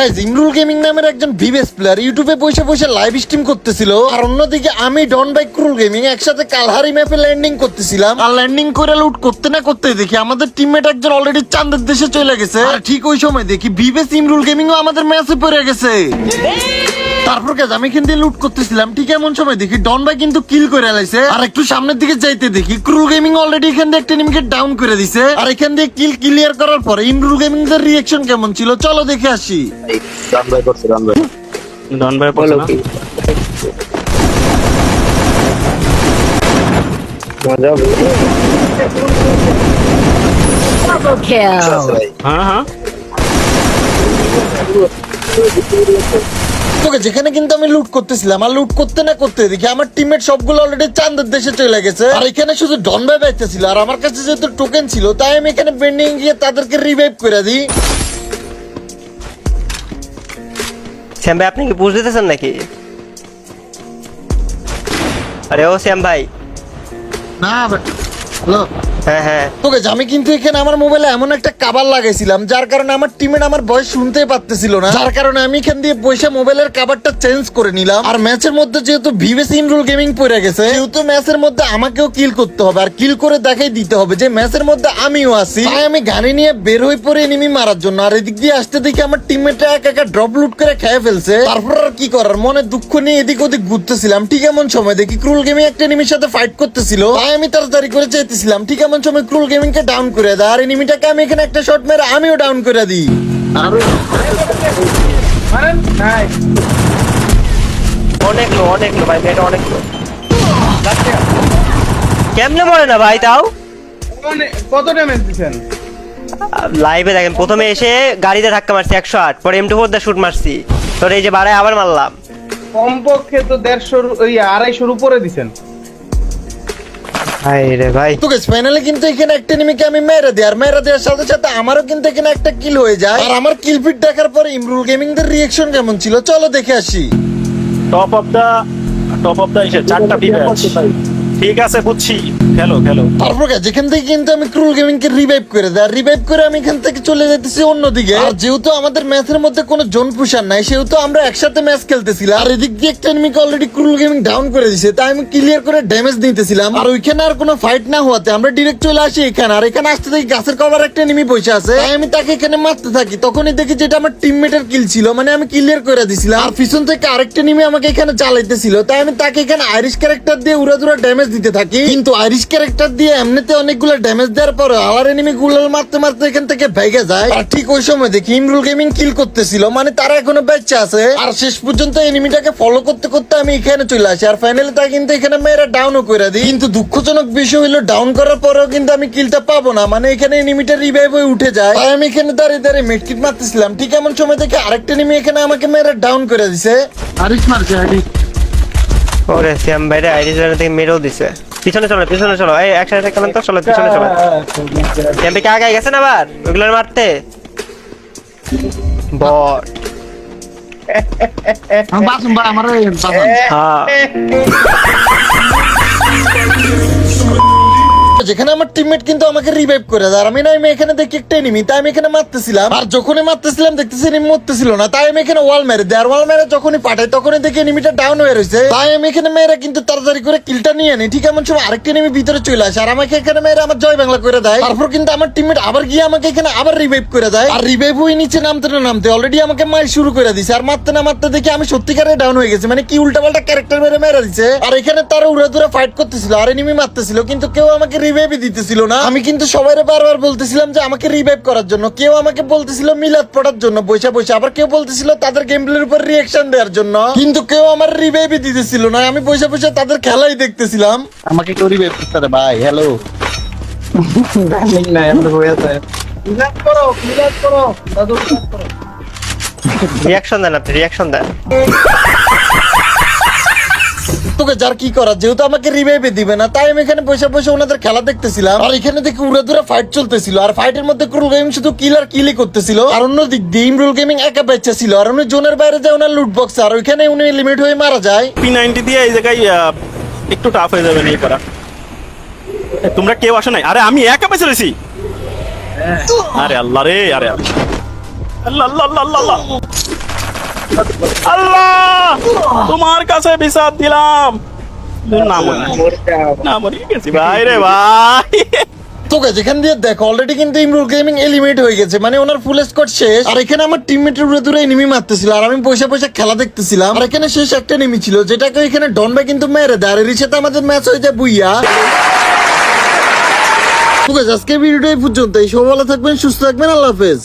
Guys Imrul gaming নামের একজন ভিভেস player ইউটিউবে বসে বসে লাইভ স্ট্রিম করতেছিল। আর অন্যদিকে আমি ডন বাই ক্রুল গেমিং একসাথে কালহারি ম্যাপে ল্যান্ডিং করতেছিলাম। আর ল্যান্ডিং করে লুট করতে না করতে দেখি আমাদের টিমমেট একজন অলরেডি চান্দের দেশে চলে গেছে। আর ঠিক ওই সময় দেখি ভিভেস ইমরুল গেমিং ও আমাদের ম্যাচে পড়ে গেছে। তারপর কাজ আমি এখান দিয়ে লুট করতেছিলাম ঠিক এমন সময় দেখি ডন ভাই কিন্তু কিল করে লাইছে। আর একটু সামনের দিকে যাইতে দেখি ক্রুল গেমিং অলরেডি এখান দিয়ে একটা নিমকে ডাউন করে দিছে। আর এখান দিয়ে কিল ক্লিয়ার করার পরে ইমরুল গেমিং এর রিয়াকশন কেমন ছিল? চলো দেখে আসি। ভাই করছে ভাই ডন ভাই না? মজা Double kill. হ্যাঁ হ্যাঁ। তোকে যেখানে কিন্তু আমি লুট করতেছিলাম আর লুট করতে না করতে দেখি আমার টিমমেট সবগুলো অলরেডি চাঁদের দেশে চলে গেছে। আর এখানে শুধু ডন ভাই বাইতেছিল আর আমার কাছে যেহেতু টোকেন ছিল তাই আমি এখানে বেন্ডিং গিয়ে তাদেরকে রিভাইভ করে দিই। শ্যাম ভাই আপনি কি বুঝ দিতেছেন নাকি? আরে ও শ্যাম ভাই। না হ্যালো? হ্যাঁ হ্যাঁ। তোকে আমি কিন্তু এখানে আমার মোবাইলে এমন একটা কাবার লাগাইছিলাম, যার কারণে আমার টিমের আমার শুনতেই পারতেছিল না। যার কারণে আমি এখান দিয়ে মোবাইলের কাবারটা চেঞ্জ করে নিলাম। আর ম্যাচের মধ্যে যেহেতু গেমিং পড়ে গেছে যেহেতু ম্যাচের মধ্যে আমাকেও কিল করতে হবে। আর কিল করে দেখাই দিতে হবে যে ম্যাচের মধ্যে আমিও আছি। তাই আমি গাড়ি নিয়ে বের হয়ে পড়ে এনিমি মারার জন্য। আর এদিক দিয়ে আসতে দেখি আমার এক একা ড্রপ লুট করে খেয়ে ফেলছে। তারপর আর কি করার? মনে দুঃখ নিয়ে এদিক ওদিক ঘুরতেছিলাম। ঠিক এমন সময় দেখি ক্রুল গেমিং একটা এনিমির সাথে ফাইট করতেছিল। তাই আমি তাড়াতাড়ি করে চাইতেছিলাম। ঠিক এমন সময় ক্রুল গেমিং কে ডাউন করে দেয়। আর এনিমিটাকে আমি এখানে একটা শট মেরে আমিও ডাউন করে দিই। অনেক লো অনেক লো ভাই এটা অনেক লো কেমনে মরে না ভাই তাও? কত ড্যামেজ দিছেন? লাইভে দেখেন প্রথমে এসে গাড়িতে ধাক্কা মারছি একশো আট পরে এম টু ফোর দিয়ে শুট মারছি। তোর এই যে বাড়ায় আবার মারলাম। কমপক্ষে তো দেড়শোর ওই আড়াইশোর উপরে দিছেন। ভাই রে ভাই। তোকে ফাইনালি কিন্তু এখানে একটা এনিমিকে আমি মেরে দিই আর মেরে দেওয়ার সাথে সাথে আমারও কিন্তু এখানে একটা কিল হয়ে যায়। আর আমার কিল ফিট দেখার পরে ইমরুল গেমিং দের রিয়াকশন কেমন ছিল? চলো দেখে আসি। Top of the top of the এসে চারটা টিম ঠিক আছে বুঝছি। খেলো খেলো। তারপর যেখান থেকে কিন্তু আমি ক্রুল গেমিং কে রিভাইভ করে দেয় রিভাইভ করে আমি এখান থেকে চলে যেতেছি অন্যদিকে। আর যেহেতু আমাদের ম্যাচের মধ্যে কোনো জোন পুষার নাই সেহেতু আমরা একসাথে ম্যাচ খেলতেছিলাম। আর এদিক দিয়ে একটা এনিমিকে অলরেডি ক্রুল গেমিং ডাউন করে দিছে তাই আমি ক্লিয়ার করে ড্যামেজ দিতেছিলাম আর ওইখানে আর কোনো ফাইট না হওয়াতে আমরা ডিরেক্ট চলে আসি এখানে আর এখানে আসতে দেখি গাছের কভার একটা এনিমি বসে আছে। তাই আমি তাকে এখানে মারতে থাকি। তখনই দেখি যেটা আমার টিমমেটের কিল ছিল মানে আমি ক্লিয়ার করে দিছিলাম। আর পিছন থেকে আরেকটা এনিমি আমাকে এখানে চালাইতেছিল তাই আমি তাকে এখানে আইরিশ ক্যারেক্টার দিয়ে উড়াদুরা ড্যামেজ দিতে থাকি। কিন্তু আইরিশ ক্যারেক্টার দিয়ে এমনিতে অনেকগুলো ড্যামেজ দেওয়ার পরে আলার এনিমি গুলাল মারতে মারতে এখান থেকে ভেগে যায়। আর ঠিক ওই সময় দেখি ইমরুল গেমিং কিল করতেছিল মানে তারা এখনও বেঁচে আছে। আর শেষ পর্যন্ত এনিমিটাকে ফলো করতে করতে আমি এখানে চলে আসি আর ফাইনালি তা কিন্তু এখানে মেয়েরা ডাউনও করে দিই কিন্তু দুঃখজনক বিষয় হলো ডাউন করার পরেও কিন্তু আমি কিলটা পাবো না মানে এখানে এনিমিটা রিভাইভ হয়ে উঠে যায়। তাই আমি এখানে দাঁড়িয়ে দাঁড়িয়ে মেটকিট মারতেছিলাম। ঠিক এমন সময় দেখে আরেকটা এনিমি এখানে আমাকে মেয়েরা ডাউন করে দিছে। ওরে শ্যাম ভাই রে আইরিস ভাই থেকে মেরেও দিছে। পিছনে চলো পিছনে চলো। এই একসাথে খেলেন তো চলো পিছনে চলো। শ্যাম ভাই কি আগে গেছেন আবার? ওইগুলোর মারতে? বট। হ্যাঁ। যেখানে আমার টিমমেট কিন্তু আমাকে রিভাইভ করে দেয়। আর আমি না, আমি এখানে দেখি একটা এনিমি তাই আমি এখানে মারতেছিলাম। আর যখনই মারতেছিলাম, দেখতেছি এনিমি মরতেছিল না, তাই আমি এখানে ওয়াল মেরে দেয় আর ওয়াল মেরে যখনই পাঠাই, তখনই দেখি এনিমিটা ডাউন হয়ে রয়েছে তাই আমি এখানে মেয়েরা কিন্তু তাড়াতাড়ি করে কিলটা নিয়ে নিই। ঠিক এমন সময় আরেকটা এনিমি ভিতরে চলে আসে, আর আমাকে এখানে মেয়েরা আমার জয় বাংলা করে দেয়। তারপর কিন্তু আমার টিমমেট আবার গিয়ে আমাকে এখানে আবার রিভাইভ করে দেয়। আর রিভাইভ হয়ে নিচে নামতে না নামতে অলরেডি আমাকে মার শুরু করে দিছে। আর মারতে না মারতে দেখি আমি সত্যিকারে ডাউন হয়ে গেছি। মানে কি উল্টা পাল্টা ক্যারেক্টার মেরে মেরে দিছে। আর এখানে তারা উড়ে দূরে ফাইট করতেছিল, আর এনিমি মারতেছিল, কিন্তু কেউ আমাকে রিভাইভই দিতেছিল না। আমি কিন্তু সবাই বারবার বলতেছিলাম যে আমাকে রিভাইভ করার জন্য। কেউ আমাকে বলতেছিল মিলাদ পড়ার জন্য বৈশা বৈশা আবার কেউ বলতেছিল তাদের গেম প্লের উপর রিয়াকশন দেওয়ার জন্য। কিন্তু কেউ আমার রিভাইভই দিতেছিল না। আমি বৈশা বৈশা তাদের খেলাই দেখতেছিলাম। আমাকে কেউ রিভাইভ করতে রে ভাই হ্যালো না এমন হয়ে আছে। বিলাস করো বিলাস করো দাদু বিলাস করো রিয়াকশন দেন আপনি রিয়াকশন দেন। তোকে যার কি করার যেহেতু আমাকে রিভাইভে দিবে না তাই আমি এখানে বসে বসে ওনাদের খেলা দেখতেছিলাম। আর এখানে দেখি উড়ে দূরে ফাইট চলতেছিল আর ফাইটের মধ্যে ক্রুল গেমিং শুধু কিল আর কিলই করতেছিল। আর অন্য দিক দিয়ে ইমরুল গেমিং একা বেঁচে ছিল আর উনি জোনের বাইরে যায় ওনার লুট বক্স আর ওইখানে উনি লিমিট হয়ে মারা যায়। পি নাইনটি দিয়ে এই জায়গায় একটু টাফ হয়ে যাবে এই করা তোমরা কেউ আসো নাই? আরে আমি একা বেঁচে রয়েছি। আরে আল্লাহ রে আরে আল্লাহ আল্লাহ আল্লাহ আল্লাহ। আল্লাহ, তোমার কাছে দিলাম। যেখান দিয়ে অলরেডি কিন্তু ইমরুল গেমিং এলিমিনেট হয়ে গেছে। মানে ওনার ফুল স্কোয়াড শেষ। আর এখানে আমার টিমমেটের উপরে দূরে এনিমি মারতেছিল। আর আমি পয়সা পয়সা খেলা দেখতেছিলাম। আর এখানে শেষ একটা এনিমি ছিল যেটাকে এখানে ডন ভাই কিন্তু মেরে দেয়। আর এর আমাদের ম্যাচ হয়ে যায় বুইয়া। আজকে ভিডিওটাই পর্যন্ত এই সব ভালো থাকবেন সুস্থ থাকবেন আল্লাহ হাফেজ।